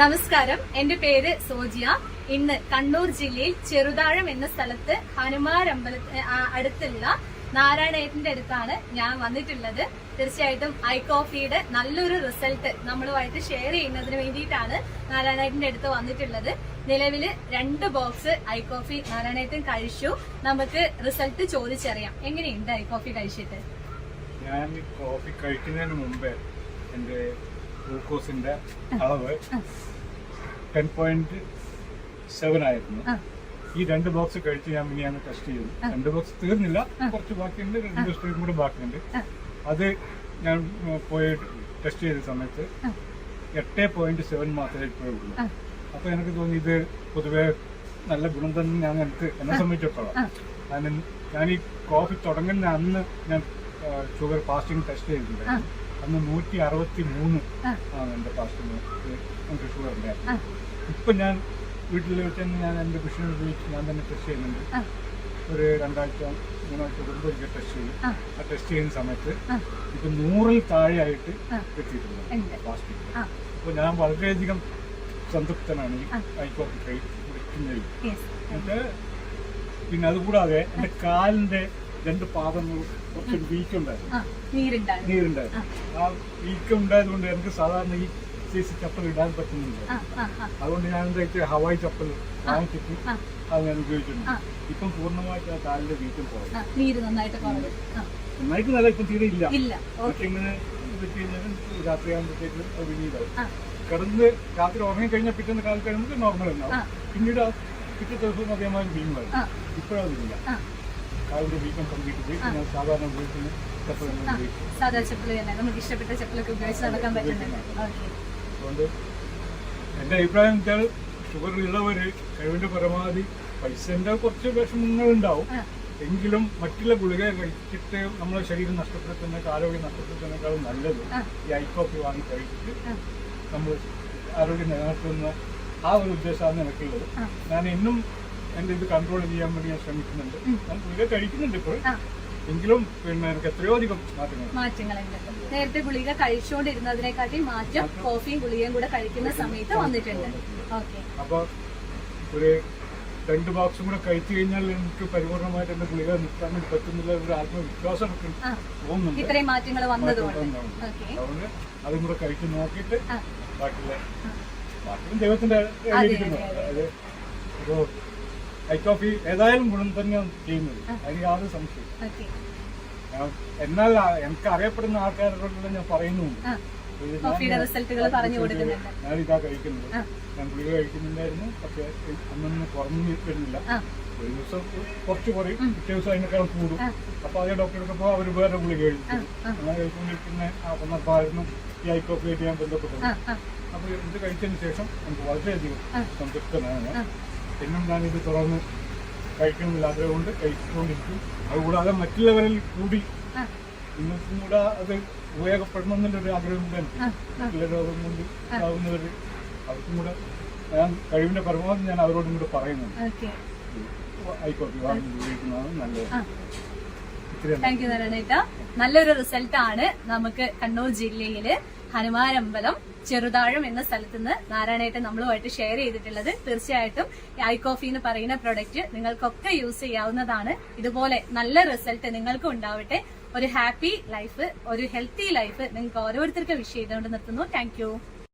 നമസ്കാരം. എന്റെ പേര് സോജിയ. ഇന്ന് കണ്ണൂർ ജില്ലയിൽ ചെറുതാഴം എന്ന സ്ഥലത്ത് ഹനുമാൻ അമ്പലത്തിന് അടുത്തുള്ള നാരായണേട്ടന്റെ അടുത്താണ് ഞാൻ വന്നിട്ടുള്ളത്. തീർച്ചയായിട്ടും ഐ കോഫിയുടെ നല്ലൊരു റിസൾട്ട് നമ്മളുമായിട്ട് ഷെയർ ചെയ്യുന്നതിന് വേണ്ടിയിട്ടാണ് നാരായണേട്ടന്റെ അടുത്ത് വന്നിട്ടുള്ളത്. നിലവിൽ രണ്ട് ബോക്സ് ഐ കോഫി നാരായണേട്ടൻ കഴിച്ചു. നമുക്ക് റിസൾട്ട് ചോദിച്ചറിയാം. എങ്ങനെയുണ്ട് ഐ കോഫി കഴിച്ചിട്ട്? ഞാൻ കോഫി കഴിക്കുന്നതിന് മുമ്പേ എന്റെ ഗ്ലൂക്കോസിന്റെ അളവ് ടെൻ പോയിന്റ് സെവൻ ആയിരുന്നു. ഈ രണ്ട് ബോക്സ് കഴിച്ച് ഞാൻ പിന്നെ അങ്ങ് ടെസ്റ്റ് ചെയ്തു രണ്ട് ബോക്സ് തീർന്നില്ല. കുറച്ച് ബാക്കിയുണ്ട് രണ്ട് ദിവസത്തേക്കും കൂടെ ബാക്കിയുണ്ട്. അത് ഞാൻ പോയി ടെസ്റ്റ് ചെയ്ത സമയത്ത് എട്ട് പോയിന്റ് സെവൻ മാത്രമേ ഇപ്പോഴും ഉള്ളൂ. അപ്പൊ എനിക്ക് തോന്നി ഇത് പൊതുവെ നല്ല ഗുണം തന്നെ ഞാൻ എനിക്ക് എന്നെ സംബന്ധിച്ചിടത്തോളം. കാരണം ഞാൻ ഈ കോഫി തുടങ്ങുന്ന അന്ന് ഞാൻ ഷുഗർ ഫാസ്റ്റിംഗ് ടെസ്റ്റ് ചെയ്തിട്ടുണ്ടായിരുന്നു. അന്ന് നൂറ്റി അറുപത്തി മൂന്ന്. ആണ് എന്റെ ഫാസ്റ്റിംഗ് എനിക്ക് ഷുഗർ. ഉണ്ടായിരുന്നു ഇപ്പൊ ഞാൻ വീട്ടിൽ വെച്ച് തന്നെ ഞാൻ എന്റെ മെഷീൻ ഉപയോഗിച്ച് ഞാൻ തന്നെ ടെസ്റ്റ് ചെയ്യുന്നുണ്ട് ഒരു രണ്ടാഴ്ച മൂന്നാഴ്ച മുമ്പ് എനിക്ക് ടെസ്റ്റ് ചെയ്യും ആ. ടെസ്റ്റ് ചെയ്യുന്ന സമയത്ത്. ഇപ്പൊ നൂറിൽ താഴെയായിട്ട് ആയിട്ട് എത്തിയിട്ടുണ്ട് ആ അപ്പോൾ ഞാൻ വളരെയധികം സംതൃപ്തനാണ് ഈ ആ. കൈ കുടിക്കുന്നതിൽ എന്നിട്ട് പിന്നെ അതുകൂടാതെ എന്റെ കാലിന്റെ രണ്ട് പാദങ്ങളും കുറച്ച് വീക്കുണ്ടായിരുന്നു നീരുണ്ടായിരുന്നു. ആ. വീക്ക് ഉണ്ടായത് കൊണ്ട് എനിക്ക് സാധാരണ ഈ സൈസ് ചപ്പൽ ഇടാൻ പറ്റുന്നില്ല. അതുകൊണ്ട് ഞാൻ എന്താ വെച്ചാൽ ഹവായി ചപ്പൽ വാങ്ങിച്ചിട്ട്. അത് ഞാൻ ഉപയോഗിച്ചിട്ടുണ്ട്. ഇപ്പം പൂർണമായിട്ട് ആ കാലിന്റെ വീക്കം കുറയും നന്നായിട്ട് നല്ല ഇപ്പം തീരെ ഇല്ല. പക്ഷെ ഇങ്ങനെ പറ്റി കഴിഞ്ഞാൽ രാത്രിയാകുമ്പോഴത്തേക്ക് അത് ആ. കിടന്ന് രാത്രി ഉറങ്ങി കഴിഞ്ഞാൽ പിറ്റേന്ന് കാലത്ത് കഴിയുമ്പോൾ നോർമൽ. ഉണ്ടാവും പിന്നീട് പിറ്റേ ദിവസവും അതേമാതിരി ആ. ഇപ്പോഴതില്ല. ആ വീക്കം കംപ്ലീറ്റ് ചെയ്ത്. സാധാരണ ഉപയോഗിക്കുന്ന ചപ്പൽ സാധാ ചെപ്പൽ തന്നെ. നമുക്ക് ഇഷ്ടപ്പെട്ട ചെപ്പലൊക്കെ ഉപയോഗിച്ച് നടക്കാൻ പറ്റുന്നുണ്ട്. അതുകൊണ്ട് എന്റെ അഭിപ്രായം വെച്ചാൽ ഷുഗർ ഉള്ളവര് കഴിവിന്റെ പരമാവധി പൈസന്റെ കുറച്ച് വിഷമങ്ങൾ ഉണ്ടാവും എങ്കിലും മറ്റുള്ള ഗുളിക കഴിച്ചിട്ട് നമ്മളെ ശരീരം നഷ്ടപ്പെടുത്തുന്ന ആരോഗ്യം നഷ്ടപ്പെടുത്തുന്നതിനേക്കാളും നല്ലത്. ഈ ഐ കോഫി വാങ്ങി കഴിച്ചിട്ട് നമ്മൾ ആരോഗ്യം നിലനിർത്തുന്ന ആ ഒരു ഉദ്ദേശമാണ് എനിക്കുള്ളത്. ഞാൻ ഇന്നും എന്റെ ഇത് കൺട്രോൾ ചെയ്യാൻ വേണ്ടി ഞാൻ ശ്രമിക്കുന്നുണ്ട്. ഞാൻ ഗുളിക കഴിക്കുന്നുണ്ട് ഇപ്പോൾ. എങ്കിലും പിന്നെ എനിക്ക് എത്രയോ അധികം മാറ്റങ്ങൾ. മാറ്റങ്ങളുണ്ട്. നേരത്തെ ഗുളിക കഴിച്ചുകൊണ്ടിരുന്നതിനെക്കാട്ടി മാറ്റം കോഫിയും ഗുളികയും കൂടെ കഴിക്കുന്ന സമയത്ത് വന്നിട്ടുണ്ട്. അപ്പൊ ഒരു രണ്ട് ബോക്സും കൂടെ കഴിച്ചു കഴിഞ്ഞാൽ എനിക്ക് പരിപൂർണമായിട്ട് എന്റെ ഗുളിക നിൽക്കാൻ വേണ്ടി പറ്റുന്നില്ല ഒരു ആത്മവിശ്വാസം തോന്നുന്നുണ്ട്. ഇത്രയും മാറ്റങ്ങൾ വന്നതുകൊണ്ട് അതുകൊണ്ട് അതും കൂടെ കഴിച്ചു നോക്കിയിട്ട് ബാക്കിയുള്ള. ബാക്കിയും ദൈവത്തിന്റെ ഇരിക്കുന്നു അതെ, അതെ. അതായത് ഇപ്പോ ഐ കോഫി ഏതായാലും ഗുണം തന്നെയാണ് ചെയ്യുന്നത്. അതിന് യാതൊരു സംശയം എന്നാൽ എനിക്ക് അറിയപ്പെടുന്ന ആൾക്കാരോടെല്ലാം ഞാൻ പറയുന്നുണ്ട്. ആ. ഞാൻ- ഇതാ കഴിക്കുന്നത്. ഞാൻ ഗുളിക കഴിക്കുന്നുണ്ടായിരുന്നു. പക്ഷെ അന്നൊന്നും കുറഞ്ഞു വരുന്നില്ല. ഒരു ദിവസം കുറച്ച് കുറയും. പിറ്റേ ദിവസം അതിനേക്കാൾ കൂടും. അപ്പൊ അതേ ഡോക്ടറെടുത്ത് പോകാൻ അവർ വേറെ ഗുളിക കഴിക്കും. അങ്ങനെ കഴിച്ചുകൊണ്ടിരിക്കുന്ന ആ സന്ദർഭമായിരുന്നു ഈ ഐക്കോപ്പിയായിട്ട് ഞാൻ ബന്ധപ്പെട്ടത്. അപ്പൊ ഇത് കഴിച്ചതിന് ശേഷം നമുക്ക് വളരെയധികം. സംതൃപ്തനാണ്. എന്നും ഞാൻ ഇത് തുറന്ന് കഴിക്കണമെന്നില്ല ആഗ്രഹം കൊണ്ട് കഴിച്ചുകൊണ്ടിരിക്കും. അതുകൂടാതെ മറ്റുള്ളവരിൽ കൂടി നിങ്ങൾക്കും കൂടെ അത് ഉപയോഗപ്പെടണമെന്നുള്ളൊരു ആഗ്രഹം കൂടെ ആ, മറ്റുള്ള രോഗം കൊണ്ട് ഉണ്ടാകുന്നവർ അവർക്കും കൂടെ ഞാൻ കഴിവിന്റെ പരമാവധി ഞാൻ അവരോടും കൂടെ പറയുന്നുണ്ട്. ഓക്കെ. ആയിക്കോട്ടെ വാങ്ങി ഉപയോഗിക്കുന്നതാണ് നല്ലത്. താങ്ക് യു നല്ലൊരു റിസൾട്ട് ആണ് നമുക്ക് കണ്ണൂർ ജില്ലയിൽ. ഹനുമാനമ്പലം ചെറുതാഴം എന്ന സ്ഥലത്ത് നിന്ന് നാരായണേട്ടൻ നമ്മളുമായിട്ട് ഷെയർ ചെയ്തിട്ടുള്ളത്. തീർച്ചയായിട്ടും ഐ കോഫി എന്ന് പറയുന്ന പ്രൊഡക്റ്റ് നിങ്ങൾക്കൊക്കെ യൂസ് ചെയ്യാവുന്നതാണ്. ഇതുപോലെ നല്ല റിസൾട്ട് നിങ്ങൾക്കും ഉണ്ടാവട്ടെ. ഒരു ഹാപ്പി ലൈഫ് ഒരു ഹെൽത്തി ലൈഫ് നിങ്ങൾക്ക് ഓരോരുത്തർക്കും വിഷ് ചെയ്തുകൊണ്ട് നിർത്തുന്നു. താങ്ക്